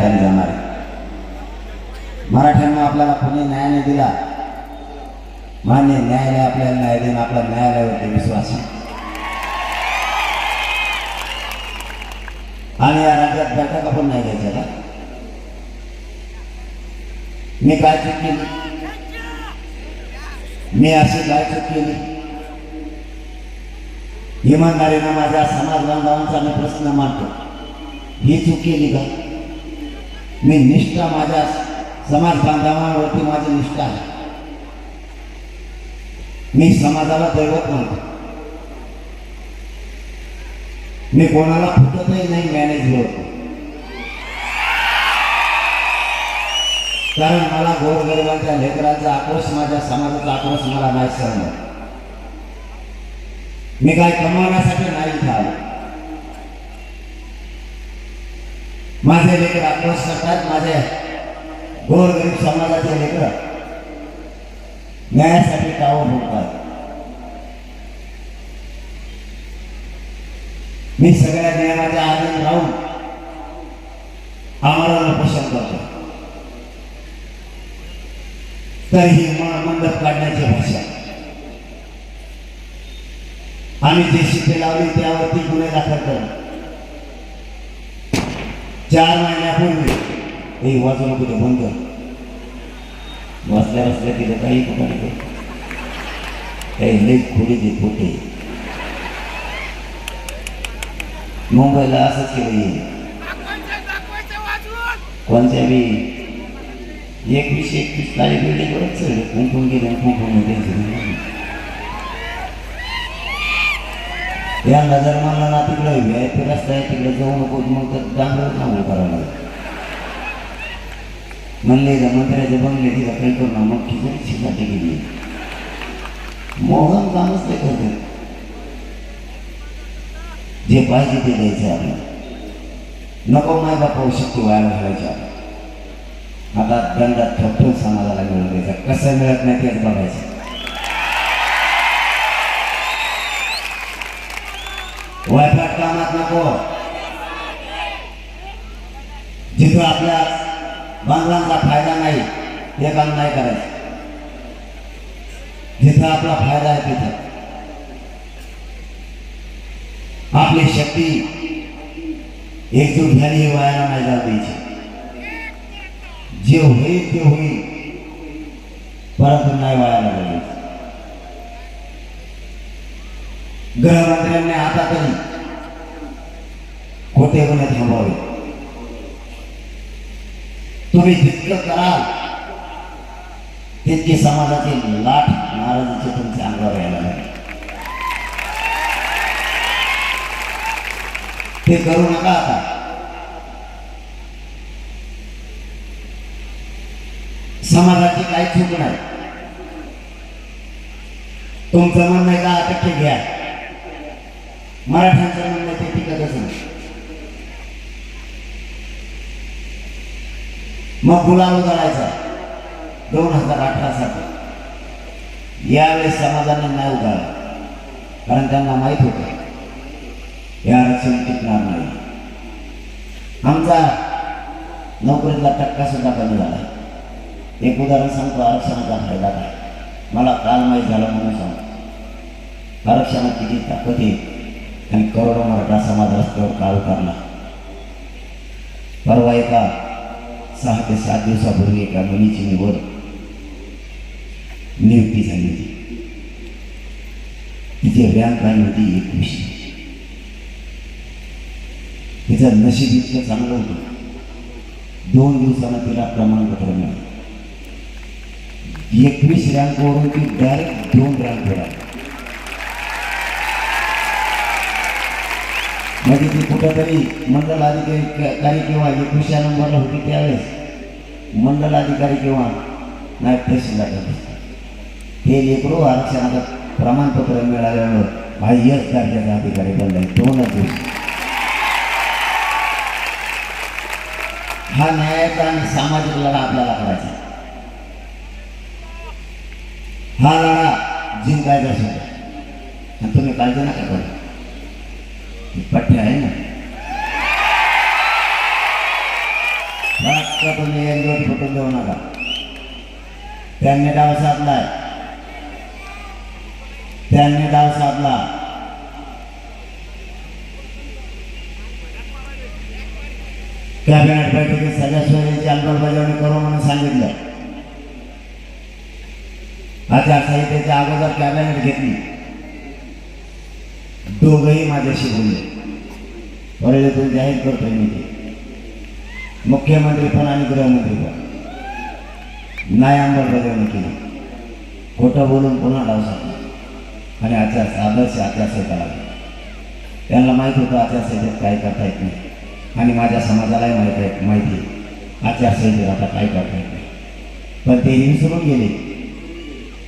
हाताने जाणार आहे मराठ्यांना आपल्याला कोणी न्याय नाही दिला. मान्य न्यायालय आपल्याला न्याय देईन आपला न्यायालयावरती विश्वास आहे. आणि या राज्यात बैठक पण नाही घ्यायच्या का? मी काय चूक केली? मी अशी काय चूक केली? इमानदारीनं माझ्या समाज बांधवांचा मी प्रश्न मांडतो. ही चूक केली का? मी निष्ठा माझ्या समाज बांधवांवरती माझी निष्ठा आहे. मी समाजाला दैवत म्हणतो. मी कोणाला फुटतही नाही मॅनेज होतो कारण मला गोरगरिबांच्या लेकरांचा आक्रोश माझ्या समाजाचा आक्रोश मला नाही सहन मी काय कमावण्यासाठी नाही इथं आलो माझे लेकर आक्रोश करतात माझे गोरगरीब समाजाचे लेकर न्यायासाठी कावं भोगतात मी सगळ्या नियमाच्या आनंद राहून आम्हाला पोषण करतो. तर ही मंडप काढण्याची भाषा. आम्ही जे शिपे लावली त्यावरती गुन्हे दाखल करू चार महिन्यापूर्वी हे वाचू नको ते बंद वाचल्या वाचल्या बसल्या काही कुठं काही लई खोडी ते खोटे मुंबईला असंच केलं कोणत्या मी एकवीस एकवीस तारीख वेळेवरच चढले कुंकून गेले कुंकून त्यांचं या नजर मला ना तिकडं व्ही आय पी रस्ता आहे तिकडे जाऊ नको मग तर डांगर थांबलं करावं लागेल. म्हणले का मंत्र्याचे बंगले तिला काही करू ना मग तिथे शिकाटी गेली मोहन कामच ते करते. जे पाहिजे ते द्यायचे आपल्याला. नको माय बापा शक्ती व्हायला घालायच्या आता दंडात ठोकून समाजाला मिळून द्यायचा. कसं मिळत नाही तेच बघायचं. वायफाट कामात नको जिथं आपल्या बांधवांचा फ़ायदा नाही ते काम नाही करायचं जिथं आपला फ़ायदा आहे तिथं आपली शक्ती एकजूट झाली हे वायाला नाही जाऊ द्यायची जे होईल ते होईल परंतु नाही वायाला जाऊ गृहमंत्र्यांनी आता तरी खोटे गुन्हे थांबवावे. तुम्ही जितकं कराल तितकी समाजाची लाट नाराजीचे तुमच्या अंगावर यायला लागेल. ते करू नका आता. समाजाची काही चूक नाही. तुमचं म्हणणं आहे का टक्के घ्या. मराठ्यांचं म्हणणं ते टिकतच नाही. मग गुलाम उधळायचा. दोन हजार अठरा साठी यावेळेस समाजाने नाही उधळला. कारण त्यांना माहीत होतं हे आरक्षण टिकणार नाही. आमचा नोकरीतला टक्का सुद्धा कमी झाला. एक उदाहरण सांगतो आरक्षणाचा फायदा काय? मला काल माहीत झालं म्हणून सांगतो. आरक्षणात किती ताकद आहे आणि करोडो मराठा समाज रस्त्यावर काल उतरला परवा एका सहा ते सात दिवसापूर्वी एका मुलीची निवड नियुक्ती झाली होती. तिची रँक आली होती एकवीस. तिचं नशीब इतकं चांगलं होतं. दोन दिवसानं तिला प्रमाणपत्र मिळालं. एकवीस रँकवरून ती डायरेक्ट दोन रँक मिळाली म्हणजे ती कुठंतरी मंडल अधिकारी किंवा एकवीसच्या नंबरला होती त्यावेळेस. मंडल अधिकारी किंवा नायब तहसीलदार हे लेकरू आरक्षणाचं प्रमाणपत्र मिळाल्यामुळं बाह्यच दर्जाचा अधिकारी बनलाय दोनच दिवस. हा न्यायाचा आणि सामाजिक लढा आपल्याला करायचा. हा लढा जिंकायचा सुद्धा आणि तुम्ही काळजी नका करू. ही आहे ना फक्त तुम्ही एक दिवस फुटून देऊ नका. त्यांनी डाव साधलाय. त्यांनी डाव साधला. कॅबिनेट बैठकीत सगळ्या सोयीची अंमलबजावणी करू म्हणून सांगितलं. आचारसंहितेच्या अगोदर कॅबिनेट घेतली. दोघही माझ्याशी बोलले. परत जाहीर करतोय मी ते. मुख्यमंत्री पण आणि गृहमंत्री पण. नाही अंमलबजावणी केली. खोटं बोलून पुन्हा डाव साधला. आणि आचार आदर्श आचारसंहिता लागली. त्यांना माहीत होतं आचारसंहितेत काय करता येत नाही. आणि माझ्या समाजालाही माहीत आहे माहिती आहे. आचारसंहितेत आता काय करता येत नाही. पण ते विसरून गेले.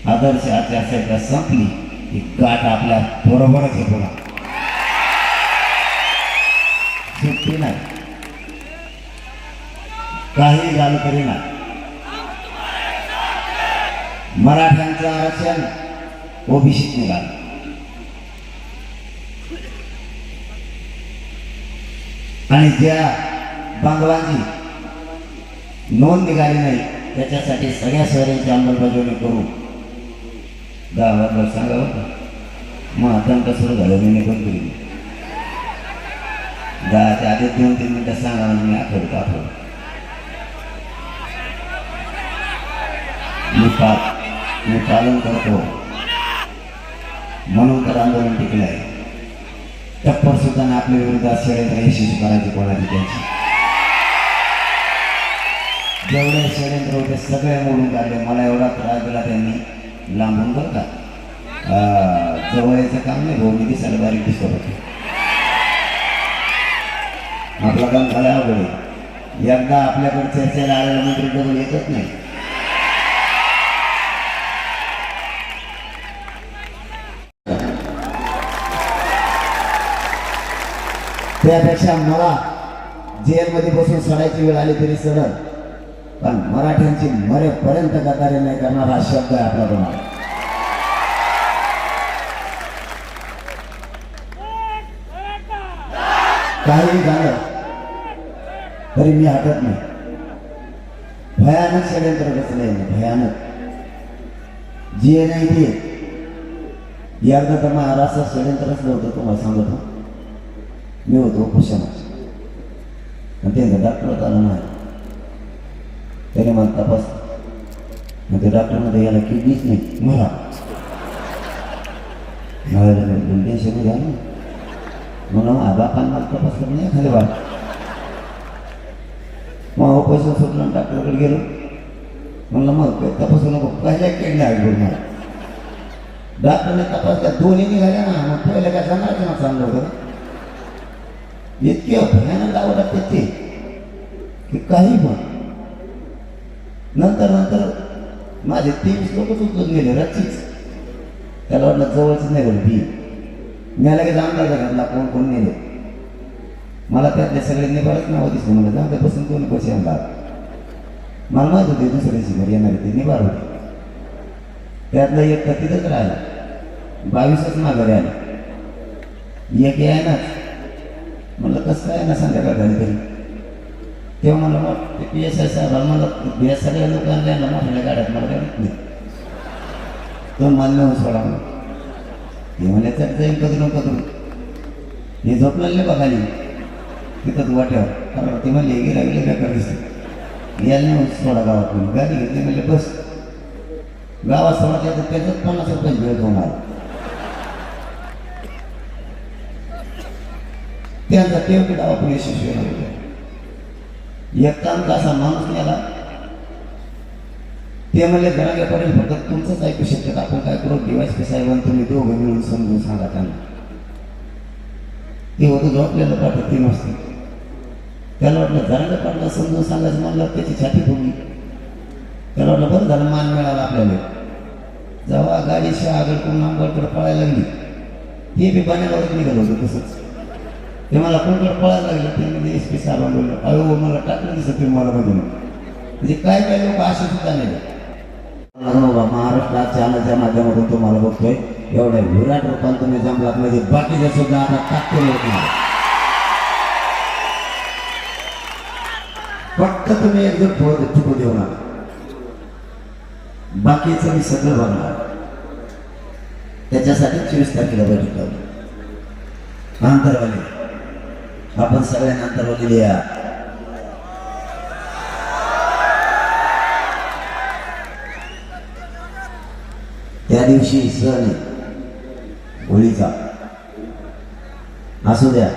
आदर्श आचारसंहिता संपली की गाठ आपल्या बरोबरच आहे पुन्हा. सुट्टी नाही. काही झालं तरी नाही मराठ्यांचं आरक्षण ओबीसीत निघालं आणि ज्या बांगलांची नोंद निघाली नाही त्याच्यासाठी सगळ्या शहरांची अंमलबजावणी करू गावात सांगा मग आता सुरू झालं? मी निघून केली दहाच्या आधी दोन तीन मिनिटं सांगा मी आठवतो आठवतो मी पा मी पालन करतो म्हणून तर आंदोलन टिकलं आहे टप्पर सुद्धा आपल्या विरोधात षडयंत्र यशस्वी करायची कोणाची त्यांची जेवढे षडयंत्र होते सगळे मोडून काढले मला एवढा त्रास दिला त्यांनी लांबून बरं का अं, जवळ यायचं काम नाही भाऊ मी दिसायला बारीक दिसत होतो आपला काम झाला अवघड आहे. आपल्याकडे चर्चेला आलेला मंत्री डबल येतच नाही त्यापेक्षा मला जेलमध्ये बसून सडायची वेळ आली तरी सडल पण मराठ्यांची मरेपर्यंत कतारे नाही करणार हा शब्द आहे आपला तुम्हाला काही झालं तरी मी हटत नाही. भयानक षडयंत्र बसले भयानक. जे नाही ते एकदा तर महाराष्ट्रात षडयंत्र रचलं होतं तुम्हाला हो मी होतो कुशाना आणि त्यांचा डॉक्टर आला नाही त्याने मला तपास मग ते डॉक्टरमध्ये याला किडनीच नाही मला मला टेन्शन झालं म्हणून हा बापान मला तपास नाही खाली बाळ मग पैसा सुटलं डॉक्टरकडे गेलो. म्हणलं मग काय तपासू नको पहिल्या केडल्या आहे मला. डॉक्टरने तपास त्या दोन्ही निघाल्या ना. मग पहिलं काय सांगायचं ना चांगलं होतं इतके भयानक आवडत ते की काही पण. नंतर नंतर माझे तेवीस लोकच उचलून गेले रच्चीच त्याला वाटलं जवळच नाही बोल ती मी लगेच अंदाज घातला कोण कोण नेले. मला त्यातले सगळे निभारच नाव दिसले. मला जाऊ त्यापासून बसून पैसे आणला. मला माहीत होते दुसऱ्याची घरी येणार ते निभार होते. त्यातला एक तर तिथंच राहिला. बावीसच माघारी आला. एक यायनाच. म्हणलं कसं काय ना संध्याकाळ झाली तरी? तेव्हा मला मग ते पी एस आय साहेब मला बी एस सगळ्या लोकांना मोठ्या गाड्यात मला काय नाही. तो मान्य होऊन सोडा म्हणून ते म्हणे तर जाईल कधून कधून. हे झोपलेलं नाही बघाली तिथंच वाट्यावर कारण ते म्हणले गेला गेले काय करायचं यायला नाही होत सोडा गावात गाडी घेतली म्हणले बस. गावात सोडा तर त्याच्यात पन्नास रुपये वेळ होणार त्यांचा तेवढे डावा यशस्वी होते एक काम का असा माणूस गेला ते म्हणले घरागे पडेल फक्त तुमचंच ऐकू शकतात आपण काय करू? डिवाइस के साहेबांना तुम्ही दोघं मिळून समजून सांगा त्यांना. ते होतं झोपलेलं पाठवत तीन वाजता त्याला वाटलं घरागे पाडला समजून सांगायचं म्हणलं त्याची छाती फुगली. त्याला वाटलं बरं झालं मान मिळाला आपल्याला. जेव्हा गाडीशी आगळ कोण आंबळकडे पळायला लागली हे बी पाण्यावरच निघालं होतं तसंच. ते मला कोणकडे पळायला लागलं ते म्हणजे एस पी साहेबांना बोललं अयो मला टाकलं दिसत तुम्ही मला बघून. म्हणजे काय काय लोक असे सुद्धा नाही. महाराष्ट्रात चॅनलच्या माध्यमातून तुम्हाला बघतोय. एवढ्या विराट रूपांत तुम्ही जमलात म्हणजे बाकीच्या सुद्धा आता टाकते लोक फक्त तुम्ही एकदम फुटू फुटू देऊ नका. बाकीचं मी सगळं बघणार. त्याच्यासाठी चोवीस तारखेला बैठक लावली. आंतरवाली. आपण सगळ्यांना अंतरवाली या त्या दिवशी सण आहे होळीचा. असू द्या.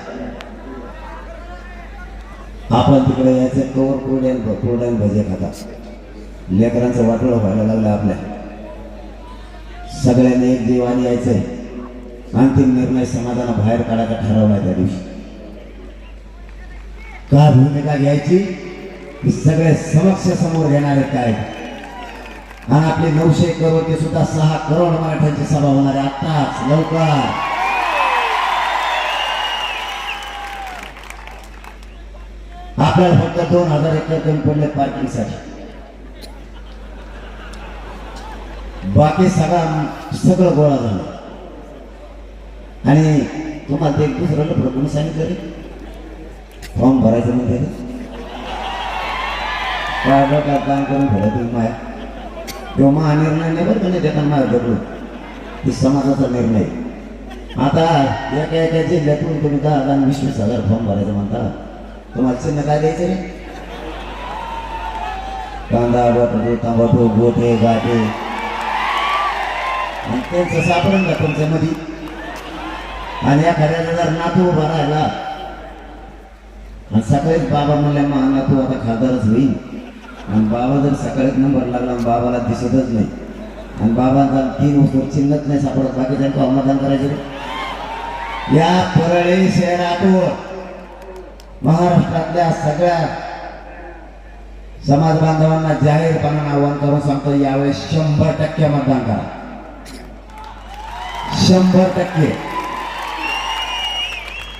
आपण तिकडे यायचं कवर कोरड्यान कोरड्यान भजे खाता. लेकरांचं वाटोळं व्हायला लागलं आपल्या. सगळ्यांनी एक देवाने यायचंय. अंतिम निर्णय समाजाला बाहेर काढायचा ठरवलाय त्या दिवशी. का भूमिका घ्यायची? की सगळे समक्ष समोर येणारे काय? आणि आपले नऊशे करोड ते सुद्धा सहा करोड मराठ्यांची सभा होणार आहे. आत्ताच लवकर. आपल्याला फक्त दोन हजार एकर कमी पडले पार्किंगसाठी बाकी सगळा सगळं गोळा झालं. आणि तुम्हाला ते दुसऱ्याला दुसरं लफडं सांगितलं रे? फॉर्म भरायचं म्हणजे काम करून ठेवलं तुम्ही माया? किंवा महानिर्णय नाही बरं का त्याचा देताना माझ्या ही समाजाचा निर्णय. आता एका एका जिल्ह्यातून तुम्ही दहा हजार वीस वीस हजार फॉर्म भरायचं म्हणता. तुम्हाला चिन्ह काय द्यायचं रे कांदा बटाटो तांबाटो गोटे गाटे आणि त्यांचं सापडून का तुमच्यामध्ये आणि एखाद्याला जर नातू उभा राहिला आणि सकाळीच बाबा म्हणल्या मग नातू आता खासदारच होईल आणि बाबा जर सकाळीच नंबर लागला आणि बाबाला दिसतच नाही आणि बाबांचा तीन वस्तू चिन्हच नाही सापडत बाकी त्यांचं मतदान करायचे रे? या परळी शहरातून महाराष्ट्रातल्या सगळ्या समाज बांधवांना जाहीरपणाने आवाहन करून सांगतो यावेळेस शंभर टक्के मतदान करा. शंभर टक्के.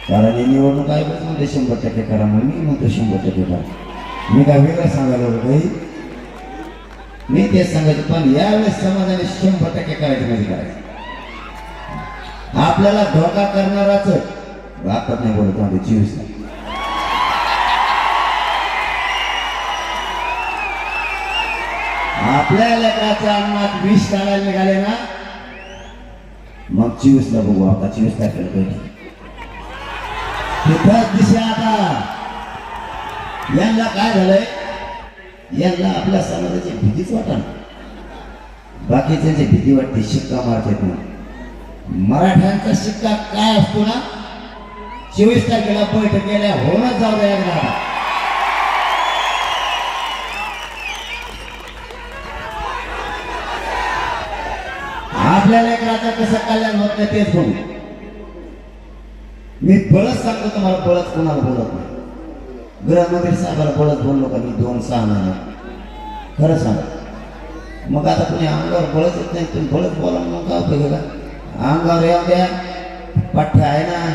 कारण ही निवडणूक आयोगच म्हणते शंभर टक्के करा म्हणून मी म्हणतो शंभर टक्के करा. मी काय वेगळं सांगायला होतो काही? मी तेच सांगायचं पण यावेळेस समाजाने शंभर टक्के करायचं म्हणजे करायचं. आपल्याला धोका करणाराच आता नाही बोलत म्हणजे चोवीस आपल्या लेकराच्या अन्नात विष काढायला निघाले ना मग चोवीसला बघू आता चोवीस तारखेला भेटू तिथंच दिशा आता. यांना काय झालंय? यांना आपल्या समाजाची भीतीच वाटा बाकीच्यांची भीती वाटते शिक्का मारतात म्हणून मराठ्यांचा शिक्का काय असतो ना? चोवीस तारखेला बैठक गेल्या होणच जाऊ द्या आपल्या लेकराचं कसं कल्याण होत नाही तेच बघू. मी बळच सांगतो तुम्हाला बळच कोणाला बोलत नाही. गृहमंत्री साहेबाला बळच बोललो का मी दोन सहा महिने? खरं सांग. मग आता तुम्ही अंगावर बळच येत नाही तुम्ही बळच बोला मग का उपयोग का? अंगावर या द्या. पठ्ठा आहे ना.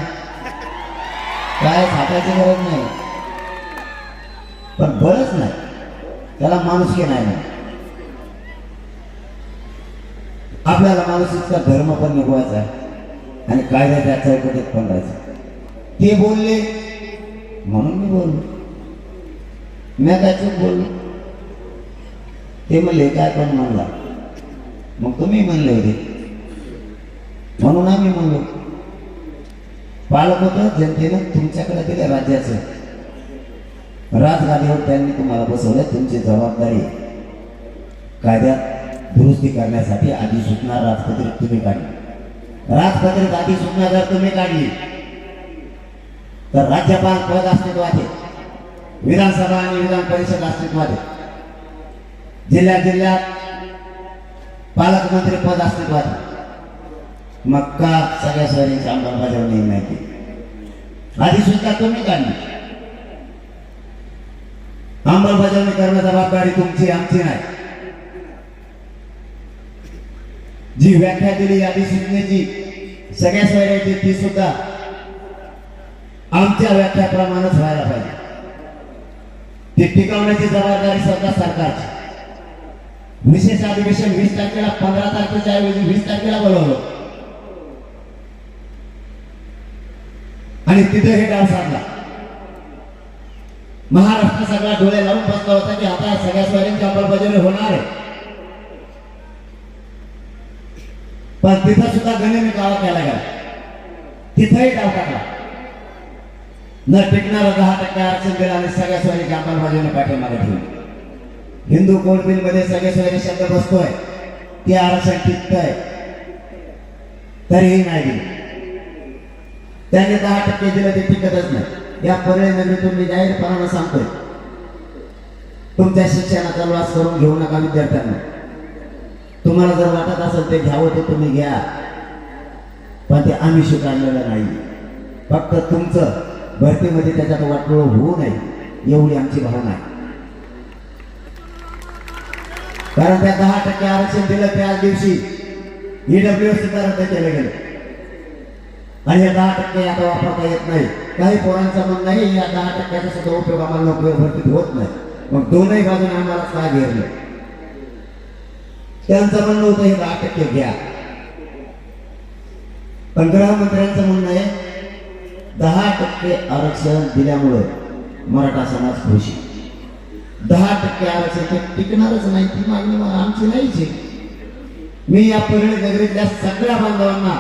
काय थापायची गरज नाही. पण बळच नाही. त्याला माणुसकी नाही. ना आपल्याला माणूस धर्म पण निभवायचा आहे. आणि कायद्याच्या चौकटीत पण राहायचं. ते बोलले म्हणून मी बोललो. मी काय चूक बोललो? ते म्हणले काय पण म्हणला. मग तुम्ही म्हणले होते. म्हणून आम्ही म्हणलो. पालक होतं जनतेनं तुमच्याकडे दिलं राज्याचं. राजगादीवर त्यांनी तुम्हाला बसवलं तुमची जबाबदारी कायद्यात दुरुस्ती करण्यासाठी अधिसूचना राजपत्रित तुम्ही काढली. राजपत्रित अधिसूचना जर तुम्ही काढली. तर राज्यपाल पद अस्तित्वात आहे. विधानसभा आणि विधान परिषद अस्तित्वात आहे. जिल्ह्यात जिल्ह्यात पालकमंत्री पद अस्तित्वात आहे. मग का सगळ्या शहरींची अंमलबजावणी नाही केली. अधिसूचना तुम्ही काढली. अंमलबजावणी करण्याची जबाबदारी तुमची आमची नाही. जी व्याख्या दिली अधिसूचनेची सगळ्या सोयऱ्याची ती सुद्धा आमच्या व्याख्याप्रमाणेच व्हायला पाहिजे. ती टिकवण्याची जबाबदारी स्वतः सरकारची. विशेष अधिवेशन वीस तारखेला पंधरा तारखेच्या ऐवजी वीस तारखेला बोलवलं. आणि तिथे हे डाव साधला. महाराष्ट्र सगळा डोळे लावून बसला होता की आता सगळ्या स्वारींची अंमलबजावणी होणार आहे. पण तिथं सुद्धा गणित काळा केला गेला तिथंही डाव टाकला न टिकणारं दहा टक्के आरक्षण दिलं आणि सगळ्या स्वारीची अंमलबजावणी पाठीमागे ठेवली हिंदू कोड बिलमध्ये सगळे स्वारी शब्द बसतोय. ते आरक्षण टिकतंय. तरीही नाही दिलं. त्याने दहा टक्के दिलं ते टिकतच नाही. या परळी मी मी जाहीरपणानं सांगतोय. तुमच्या शिक्षणाचा लॉस करून घेऊ नका विद्यार्थ्यांना. तुम्हाला जर वाटत असेल ते घ्यावं ते तुम्ही घ्या. पण ते आम्ही स्वीकारलेलं नाही. फक्त तुमचं भरतीमध्ये त्याच्यात वाटोळ होऊ नये एवढी आमची भावना आहे. कारण त्या दहा टक्के आरक्षण दिलं त्याच दिवशी ईडब्ल्यू सुद्धा रद्द केलं गेलं. आणि या दहा टक्के आता वापरता येत नाही. काही पोरांचा म्हणणं आहे या दहा टक्क्याचा सुद्धा उपयोग आम्हाला नोकरी भरतीत होत नाही. मग दोनही बाजूने आम्हाला का घेरलं? त्यांचं म्हणणं होतं हे दहा टक्के घ्या. पण गृहमंत्र्यांचं म्हणणं आहे दहा टक्के आरक्षण दिल्यामुळं मराठा समाज खुशी दहा टक्के आरक्षण ते टिकणारच नाही ती मागणी मग आमची नाहीच आहे. मी या परळी नगरीतल्या सगळ्या बांधवांना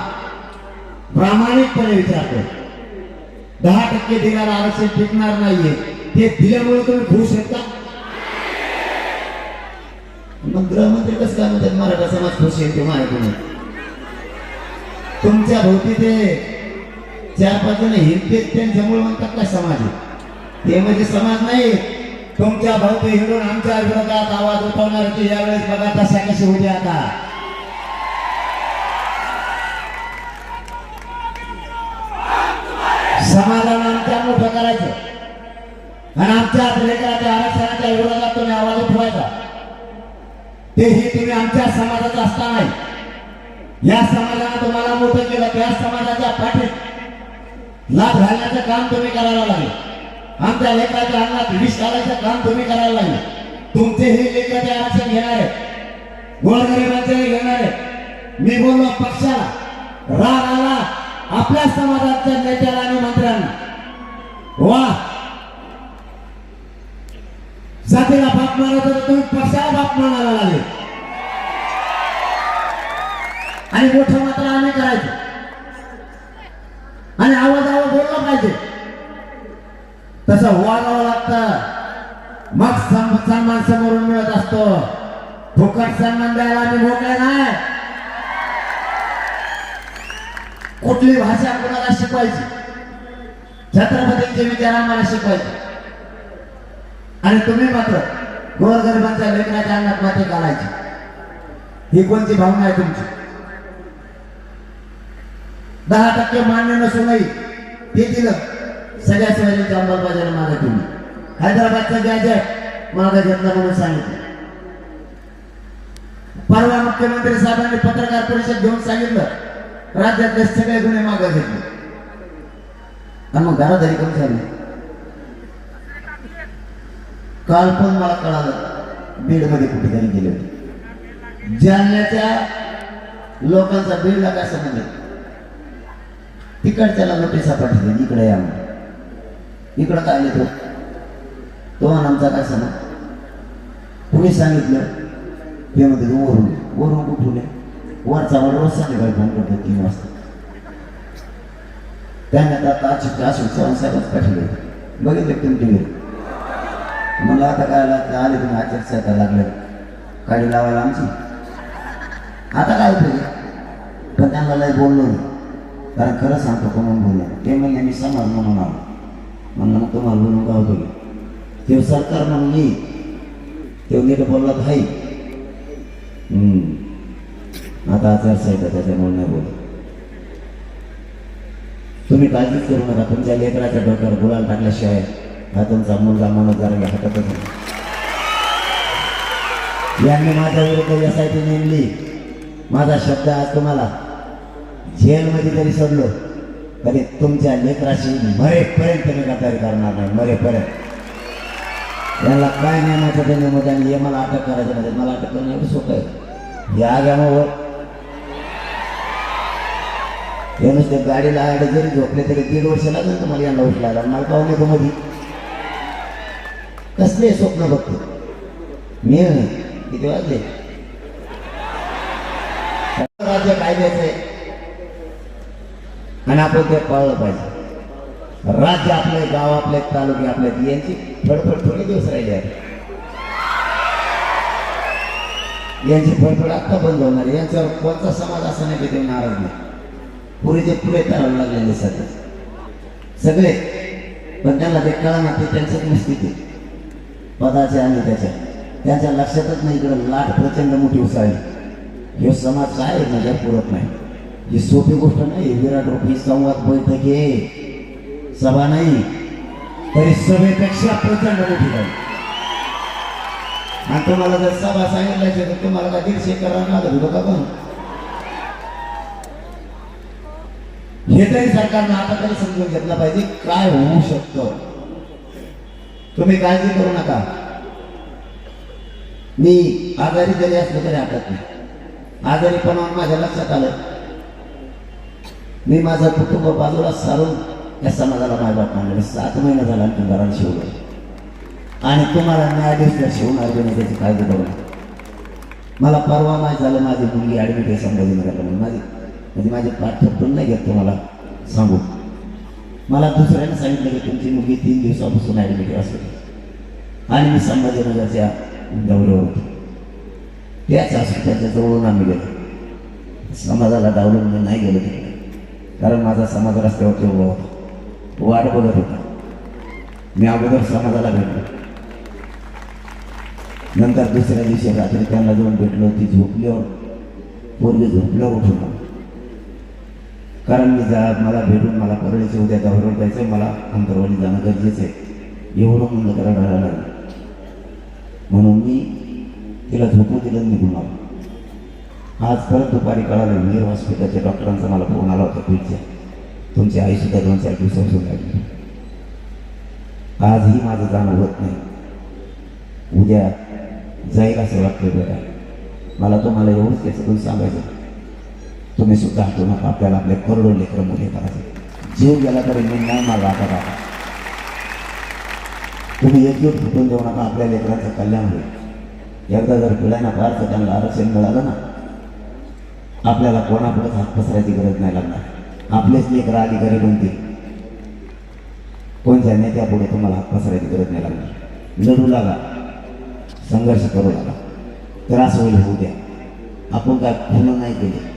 प्रामाणिकपणे विचारतो दहा टक्के देणारं आरक्षण टिकणार नाहीये ते दिल्यामुळे तुम्ही खुश आहेत का? मग गृहमंत्री कसं काय म्हणतात? मराठा समाज खुश आहे ते माहिती नाही. तुमच्या भोवती ते चार पाच जण हिंदीत त्यांच्यामुळे म्हणतात का समाज ते म्हणजे समाज नाही तुमच्या भोवती हिंडून आमच्या विरोधात आवाज उठवणार की यावेळेस बघा तशा कशी होती आता. समाजाला आमच्या मोठं करायचं आणि आमच्या आमच्या समाजाचा असता नाही या समाजानं तुम्हाला मोठं केलं त्या समाजाच्या पाठीत लाभ घालण्याचं काम तुम्ही करायला लागले. आमच्या लेकराच्या अंगात विष घालायचं काम तुम्ही करायला लागले. तुमचे हे लेकराचे आरक्षण घेणार आहे गोरगरिबांचे घेणार आहे मी बोललो पक्षाला. राग आला. आपल्या समाजाच्या नेत्याला आणि मंत्र्यांना. वा. जातीला बाप मानत तर तुम्ही पक्षाला बाप मानायला लागले. आणि मोठं मात्र आम्ही करायचं. आणि आवाज आवाज बोलला पाहिजे. तसं वागावं लागतं. मग सन्मान समोरून मिळत असतो. फुकट सन्मान द्यायला आम्ही मोकळे नाही. कुठली भाषा कोणाला शिकवायची? छत्रपतींचे विचार आम्हाला शिकवायचे. आणि तुम्ही मात्र गोरगरिबांच्या लेकराच्या अंगात माती घालायची. ही कोणती भावना आहे तुमची? दहा टक्के मान्य नसूनही ते दिलं. सगळ्या सोयरीच्या अंमलबजावणी मागे ठेवली. हैदराबादचं गॅजेट मागे घेतलं म्हणून सांगितलं. परवा मुख्यमंत्री साहेबांनी पत्रकार परिषद घेऊन सांगितलं. राज्यातले सगळे गुन्हे मागे घेतले. आणि मग घरादारी कमी झाली काल पण मला कळालं. बीडमध्ये कुठेतरी गेले होते. जालन्याच्या लोकांचा बीडला काय संबंध आहे? तिकडच्याला नोटिसा पाठवली इकडे या म्हणून. इकडं काय येतो तो आमचा काय सांगा कुणी सांगितलं? ते म्हणते तू वरून वरून कुठून वरचा वर रोज संध्याकाळी फोन करतो तीन वाजता. त्याने आता अशोक अशोक चव्हाण साहेबच पाठवले बघितले तुम्ही टी मला आता काय लागतं? आले तुम्ही आचारसंहिता लागलं गाडी लावायला आमची. आता काय होतं पण त्यांना लय बोललो नाही कारण खरं सांगतो कोण बोललो ते म्हणले मी समाज म्हणून आलो. म्हणून मग तुम्हाला बोलून गाव बोल की ते सरकार म्हणून येईल तेव्हा नीट बोलला भाई आता आचारसंहिता त्याच्यामुळे नाही बोल तुम्ही काळजीच करू नका. तुमच्या लेकराच्या डोक्यावर गुलाल टाकल्याशिवाय हा तुमचा मुलगा मनोज जरा हटतच नाही यांनी माझ्या विरुद्ध एस आय टी नेमली. माझा शब्द आज तुम्हाला. जेलमध्ये जरी सोडलो. तरी तुमच्या लेकराशी मरेपर्यंत मी गद्दारी करणार नाही मरेपर्यंत. याला काय नियमाचं ते नियम आणि हे मला अटक करायचं नाही मला अटक करणं एवढं सोपं आहे. या आग्यामुळं हे नुसते गाडीला आड जरी झोपले तरी दीड वर्ष लागेल तुम्हाला यांना उठलायला मला पाहून येतो मध्ये कसले स्वप्न बघतो? मी नाही. किती वाजले? राज्य कायद्याचं आहे. आणि आपण ते पाळलं पाहिजे. राज्य आपले गाव आपले तालुके आपले यांची फडफड थोडे दिवस राहिले आहेत. यांची फडफड आत्ता बंद होणार यांच्यावर कोणता समाज असा नाही की ते नाराज नाही. पुरेचे पुढे करावे लागलेले सध्या. सगळे. पण त्यांना ते कळणार ते त्यांच्यात निश्चित पदाच्या आणि त्याच्या. त्यांच्या लक्षातच नाही इकडं लाट प्रचंड मोठी उसाळली. हे समाज काय नजर पुरत नाही. ही सोपी गोष्ट नाही. विराट रूपी संवाद बैठक. आहे सभा नाही. तरी सभेपेक्षा प्रचंड मोठी आहे आणि तुम्हाला जर सभा सांगितल्याचे तर तुम्हाला का दीडशे करावं लागत होतं का पण हे तरी सरकारनं आता तरी समजून घेतलं पाहिजे काय होऊ शकतं. तुम्ही काळजी करू नका. मी आजारी जरी असलो तरी हटत नाही. आजारी पण माझ्या लक्षात आलं. मी माझं कुटुंब बाजूला सारून या समाजाला मायबाप मानलं. सात महिने झाला आणि घराला शिवलं आणि तुम्हाला न्यायाधीश शिवून अर्जुन त्याची काळजी बघा मला परवा माहीत झालं माझी मुलगी ॲडमिट आहे संभाजीनगरला माझी म्हणजे माझे पाठ थपटून नाही घेत तुम्हाला सांगू. मला दुसऱ्याने सांगितलं की तुमची मुलगी तीन दिवसापासून ॲडमिट आहे असं. आणि मी संभाजीनगरच्या दौऱ्यावर होतो. त्याच हॉस्पिटलच्या जवळून आम्ही गेलो. समाजाला डावलून मी नाही गेलो कारण माझा समाज रस्त्यावरती उभा होता वाट बघत होता. मी अगोदर समाजाला भेटलो. नंतर दुसऱ्या दिवशी रात्री त्यांना जाऊन भेटलो. ती झोपल्यावर पोरगी झोपल्यावर उठून कारण मी जा मला भेटून मला परळीचे उद्या दौऱ्यावर जायचं मला अंतरवाली जाणं गरजेचं आहे. एवढं म्हणलं करायला लागलं. म्हणून मी तिला झोपू दिलं निघून आलो. आज परत दुपारी कळालं मीर हॉस्पिटलच्या डॉक्टरांचा मला फोन आला होता बीडच्या तुमची आईसुद्धा दोन चार दिवसापासून लागली. आजही माझं जाणं होत नाही. उद्या जाईल असं वाटतं बेटा मला तुम्हाला एवढंच त्याच्यातून सांगायचं. तुम्ही सुद्धा हटू नका आपल्याला आपले करोडो लेकरं मुले करायचे. जीव गेला तरी मी नाही मला आता तुम्ही एकजूट फुटून देऊ नका आपल्या लेकरांचं कल्याण होईल. एकदा जर पिढ्यांना फारचं त्यांना आरक्षण मिळालं ना आपल्याला कोणापुढे हात पसरायची गरज नाही लागणार. आपलेच लेकर अधिकारी बनतील कोणत्या नेत्यापुढे तुम्हाला हात पसरायची गरज नाही लागणार? लढू लागा. संघर्ष करू लागा. त्रास होईल होऊ द्या. आपण काय खुलं नाही केले.